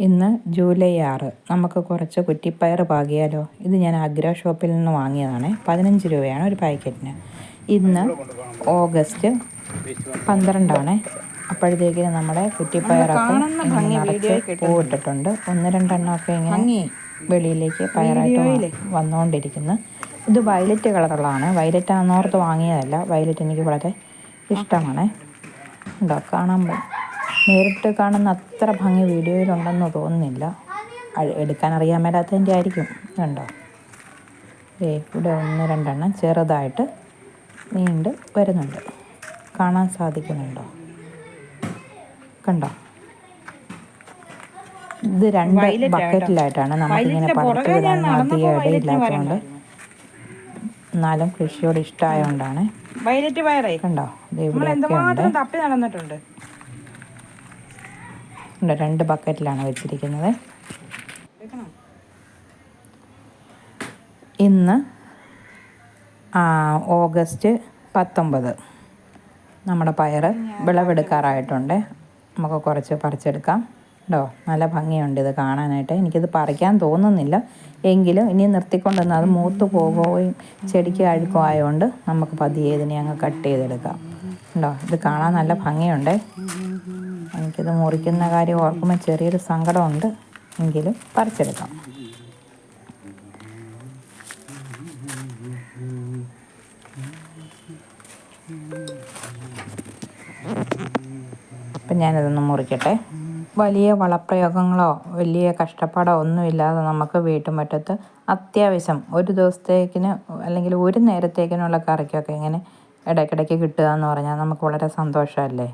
ഇന്ന് ജൂലൈ ആറ്. നമുക്ക് കുറച്ച് കുറ്റിപ്പയർ പാകിയാലോ. ഇത് ഞാൻ ആഗ്ര ഷോപ്പിൽ നിന്ന് വാങ്ങിയതാണ്. പതിനഞ്ച് രൂപയാണ് ഒരു പാക്കറ്റിന്. ഇന്ന് ഓഗസ്റ്റ് പന്ത്രണ്ടാണ്. അപ്പോഴത്തേക്കിന് നമ്മുടെ കുറ്റിപ്പയറൊക്കെ നിറച്ച് പൂവിട്ടിട്ടുണ്ട്. ഒന്ന് രണ്ടെണ്ണമൊക്കെ ഇങ്ങനെ വെളിയിലേക്ക് പയറായിട്ട് വന്നുകൊണ്ടിരിക്കുന്നു. ഇത് വയലറ്റ് കളറുള്ളതാണ് വയലറ്റ് ആണെന്നോർത്ത് വാങ്ങിയതല്ല. വയലറ്റ് എനിക്ക് വളരെ ഇഷ്ടമാണ്. ഉണ്ടോ കാണാൻ നേരിട്ട് കാണുന്ന അത്ര ഭംഗി വീഡിയോയിലുണ്ടെന്ന് തോന്നുന്നില്ല. എടുക്കാൻ അറിയാൻ മേലാത്തതിന്റെ ആയിരിക്കും. കണ്ടോ? ഇവിടെ ഒന്ന് രണ്ടെണ്ണം ചെറുതായിട്ട് നീണ്ട് വരുന്നുണ്ട്. കാണാൻ സാധിക്കുന്നുണ്ടോ? കണ്ടോ? ഇത് രണ്ട് ബക്കറ്റിലായിട്ടാണ് നമുക്കിങ്ങനെ പറിച്ചു വിടാൻ അധികം ഇടയില്ലാത്തതുകൊണ്ട് എന്നാലും കൃഷിയോട് ഇഷ്ടമായതുകൊണ്ടാണ് കണ്ടോ? ഇത് ഇവിടെ തപ്പി നടന്നിട്ടുണ്ട്. ഉണ്ട് രണ്ട് ബക്കറ്റിലാണ് വെച്ചിരിക്കുന്നത്? ഇന്ന് ഓഗസ്റ്റ് പത്തൊമ്പത് നമ്മുടെ പയർ വിളവെടുക്കാറായിട്ടുണ്ട്. നമുക്ക് കുറച്ച് പറിച്ചെടുക്കാം. കേട്ടോ നല്ല ഭംഗിയുണ്ട് ഇത് കാണാനായിട്ട്. എനിക്കിത് പറിക്കാൻ തോന്നുന്നില്ല. എങ്കിലും ഇനി നിർത്തിക്കൊണ്ടുവന്ന് അത് മൂത്ത് പോകുകയും ചെടിക്ക് അഴുക്കും ആയതുകൊണ്ട് നമുക്ക് പതിയെ ഇതിനെ അങ്ങ് കട്ട് ചെയ്തെടുക്കാം. ഉണ്ടോ ഇത് കാണാൻ നല്ല ഭംഗിയുണ്ട്. എനിക്കിത് മുറിക്കുന്ന കാര്യം ഓർക്കുമ്പോൾ ചെറിയൊരു സങ്കടമുണ്ട്. എങ്കിലും പറിച്ചെടുക്കാം. അപ്പം ഞാനിതൊന്ന് മുറിക്കട്ടെ. വലിയ വളപ്രയോഗങ്ങളോ വലിയ കഷ്ടപ്പാടോ ഒന്നുമില്ലാതെ നമുക്ക് വീട്ടുമുറ്റത്ത് അത്യാവശ്യം ഒരു ദിവസത്തേക്കിന് അല്ലെങ്കിൽ ഒരു നേരത്തേക്കിനുള്ള കറിക്കൊക്കെ ഇങ്ങനെ ഇടയ്ക്കിടയ്ക്ക് കിട്ടുക എന്ന് പറഞ്ഞാൽ നമുക്ക് വളരെ സന്തോഷമല്ലേ?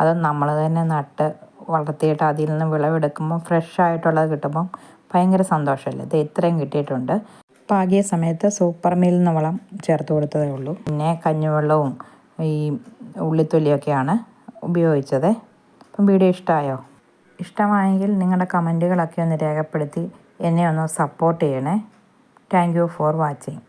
അത് നമ്മൾ തന്നെ നട്ട് വളർത്തിയിട്ട് അതിൽ നിന്ന് വിളവെടുക്കുമ്പോൾ ഫ്രഷ് ആയിട്ടുള്ളത് കിട്ടുമ്പം ഭയങ്കര സന്തോഷമല്ലേ? ഇത് ഇത്രയും കിട്ടിയിട്ടുണ്ട്. പാകിയ സമയത്ത് സൂപ്പർ മീൽ നിന്ന് വളം ചേർത്ത് കൊടുത്തതേ ഉള്ളൂ. പിന്നെ കഞ്ഞിവെള്ളവും ഈ ഉള്ളിത്തൊലിയൊക്കെയാണ് ഉപയോഗിച്ചത്. അപ്പം വീഡിയോ ഇഷ്ടമായോ? ഇഷ്ടമായെങ്കിൽ നിങ്ങളുടെ കമന്റുകളൊക്കെ ഒന്ന് രേഖപ്പെടുത്തി എന്നെ ഒന്ന് സപ്പോർട്ട് ചെയ്യണേ. Thank you for watching